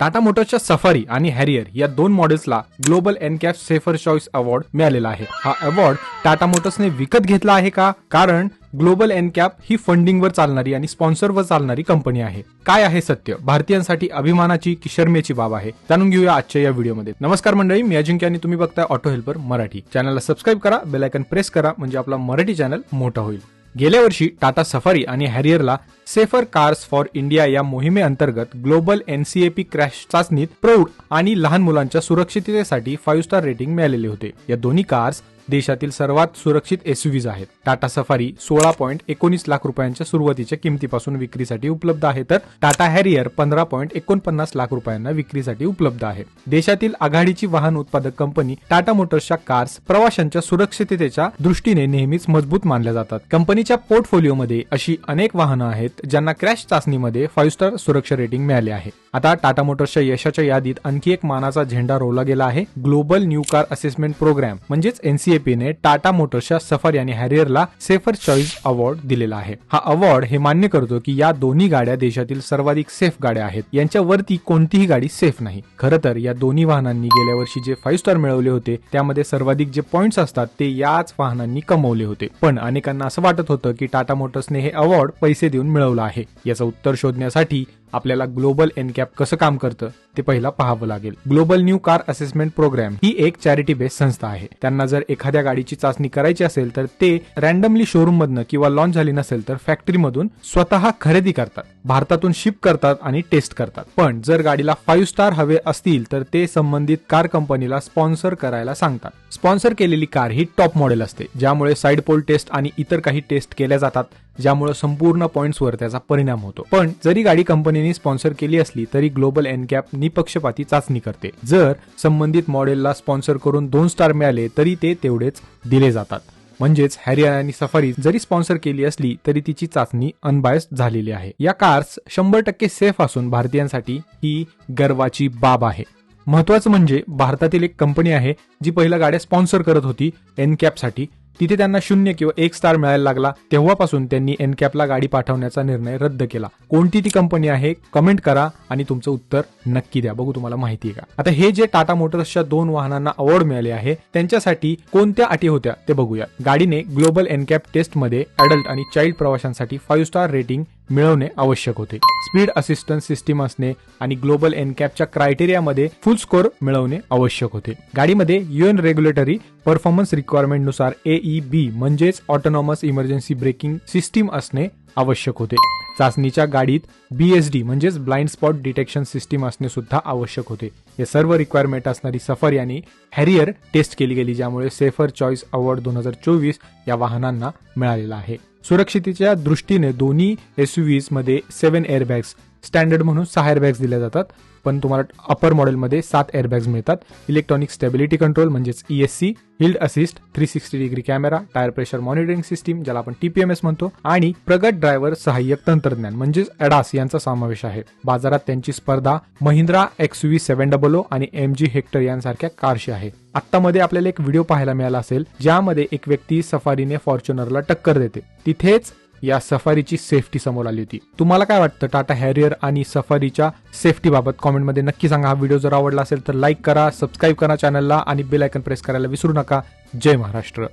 टाटा मोटर्सच्या सफारी आणि हॅरियर या दोन मॉडेल्सला Global NCAP safer choice award मिळालेला आहे. हा अवॉर्ड टाटा मोटर्सने विकत घेतला आहे का? कारण ग्लोबल एनकॅप ही फंडिंगवर चालणारी आणि स्पॉन्सरवर चालणारी कंपनी आहे. काय आहे सत्य? भारतीयांसाठी अभिमानाची की शर्मेची बाब आहे? जाणून घेऊया आजच्या या व्हिडिओमध्ये. नमस्कार मंडळी मी अजिंक्य आणि तुम्ही बघताय ऑटो हेल्पर मराठी. चॅनलला सबस्क्राईब करा बेलायकन प्रेस करा म्हणजे आपला मराठी चॅनल मोठा होईल. गेल्या वर्षी टाटा सफारी आणि हॅरियरला सेफर कार्स फॉर इंडिया या मोहिमेअंतर्गत ग्लोबल एनसीएपी क्रॅश चाचणीत प्रौढ आणि लहान मुलांच्या सुरक्षिततेसाठी फाईव्ह स्टार रेटिंग मिळालेले होते. या दोन्ही कार्स देशातील सर्वात सुरक्षित एसयूव्हीज आहेत. टाटा सफारी सोळा पॉईंट एकोणीस लाख रुपयांच्या सुरुवातीच्या किमतीपासून विक्रीसाठी उपलब्ध आहे तर टाटा हॅरियर पंधरा पॉईंट एकोणपन्नास लाख रुपयांना विक्रीसाठी उपलब्ध आहे. देशातील आघाडीची वाहन उत्पादक कंपनी टाटा मोटर्सच्या कार्स प्रवाशांच्या सुरक्षिततेच्या दृष्टीने नेहमीच मजबूत मानल्या जातात. कंपनीच्या पोर्टफोलिओमध्ये अशी अनेक वाहनं आहेत ज्यांना क्रॅश चाचणीमध्ये फाईव्ह स्टार सुरक्षा रेटिंग मिळाले आहे. आता टाटा मोटर्सच्या यशाच्या यादीत आणखी एक मानाचा झेंडा रोवला गेला आहे. Global New Car Assessment Programme म्हणजेच एनसी ने टाटा मोटर्सच्या सफारी आणि हॅरियरला सेफर चॉईस अवॉर्ड दिलेला आहे. हा अवॉर्ड हे मान्य करतो की या दोन्ही गाड्या देशातील सर्वाधिक सेफ गाड्या आहेत. यांच्यावरती कोणतीही गाडी सेफ नाही. खरं तर या दोन्ही वाहनांनी गेल्या वर्षी जे फाईव्ह स्टार मिळवले होते त्यामध्ये सर्वाधिक जे पॉईंट्स असतात ते याच वाहनांनी कमवले होते. पण अनेकांना असं वाटत होतं की टाटा मोटर्सने हे अवॉर्ड पैसे देऊन मिळवलं आहे. याचं उत्तर शोधण्यासाठी आपल्याला ग्लोबल एनकॅप कसं काम करतं ते पहिला पाहावं लागेल. Global New Car Assessment Programme ही एक चॅरिटी बेस्ड संस्था आहे. त्यांना जर एखाद्या गाडीची चाचणी करायची असेल तर ते रॅन्डमली शोरूम मधनं किंवा लॉन्च झाली नसेल तर फॅक्टरीमधून स्वतः खरेदी करतात. भारतातून शिप करतात आणि टेस्ट करतात. पण जर गाडीला फाईव्ह स्टार हवे असतील तर ते संबंधित कार कंपनीला स्पॉन्सर करायला सांगतात. स्पॉन्सर केलेली कार ही टॉप मॉडेल असते. ज्यामुळे साइड पोल टेस्ट आणि इतर काही टेस्ट केल्या जातात. ज्यामुळे संपूर्ण पॉइंट्सवर त्याचा परिणाम होतो. पण जरी गाडी कंपनी कंपनीने स्पॉन्सर केली असली तरी ग्लोबल एनकॅप निपक्षपाती चाचणी करते. जर संबंधित मॉडेलला स्पॉन्सर करून दोन स्टार मिळाले तरी ते तेवढेच दिले जातात. म्हणजेच हॅरियर आणि सफारी जरी स्पॉन्सर केली असली तरी तिची चाचणी अनबायस्ड झालेली आहे. या कार्स शंभर टक्के सेफ असून भारतीयांसाठी ही गर्वाची बाब आहे. महत्वाचं म्हणजे भारतातील एक कंपनी आहे जी पहिल्या गाड्या स्पॉन्सर करत होती एनकॅपसाठी तिथे त्यांना शून्य किंवा एक स्टार मिळायला लागला. तेव्हापासून त्यांनी एनकॅपला गाडी पाठवण्याचा निर्णय रद्द केला. कोणती ती कंपनी आहे कमेंट करा आणि तुमचं उत्तर नक्की द्या. बघू तुम्हाला माहिती आहे का? आता हे जे टाटा मोटर्सच्या दोन वाहनांना अवॉर्ड मिळाले आहे त्यांच्यासाठी कोणत्या अटी होत्या ते बघूया. गाडीने ग्लोबल एनकॅप टेस्टमध्ये अडल्ट आणि चाइल्ड प्रवाशांसाठी फाईव्ह स्टार रेटिंग मिळवणे आवश्यक होते. स्पीड असिस्टन्स सिस्टीम असणे आणि ग्लोबल एनकॅपच्या क्रायटेरियामध्ये फुल स्कोर मिळवणे आवश्यक होते. गाडीमध्ये युएन रेग्युलेटरी परफॉर्मन्स रिक्वायरमेंटनुसार एई बी म्हणजेच ऑटोनॉमस इमर्जन्सी ब्रेकिंग सिस्टीम असणे आवश्यक होते. चाचणीच्या गाडीत बीएसडी म्हणजेच ब्लाइंड स्पॉट डिटेक्शन सिस्टीम असणे सुद्धा आवश्यक होते. हे सर्व रिक्वायरमेंट असणारी सफर यांनी हॅरियर टेस्ट केली गेली ज्यामुळे सेफर चॉईस अवॉर्ड दोन हजार चोवीस या वाहनांना मिळालेला आहे. सुरक्षितेच्या दृष्टीने दोन्ही एसयूव्हीजमध्ये सेव्हन एअरबॅग्स स्टँडर्ड म्हणून सहा एअरबॅग्स दिल्या जातात. पण तुम्हाला अपर मॉडेलमध्ये सात एअरबॅग्स मिळतात. इलेक्ट्रॉनिक स्टेबिलिटी कंट्रोल म्हणजेच ESC hill assist three sixty degree camera tyre pressure monitoring system ज्याला आपण टीपीएमएस म्हणतो आणि प्रगत ड्रायव्हर सहाय्यक तंत्रज्ञान म्हणजेच अडास यांचा समावेश आहे. बाजारात त्यांची स्पर्धा Mahindra X V seven double O आणि एम जी हेक्टर यांसारख्या कारशी आहे. आत्तामध्ये आपल्याला एक व्हिडिओ पाहायला मिळाला असेल ज्यामध्ये एक व्यक्ती सफारीने फॉर्च्युनरला टक्कर देते. तिथेच या सफारीची सेफ्टी समोर आली होती. तुम्हाला काय वाटतं? टाटा हॅरियर आणि सफारीच्या सेफ्टी बाबत कॉमेंटमध्ये नक्की सांगा. हा व्हिडिओ जर आवडला असेल तर लाईक करा सबस्क्राईब करा चॅनलला आणि बेल आयकन प्रेस करायला विसरू नका. जय महाराष्ट्र.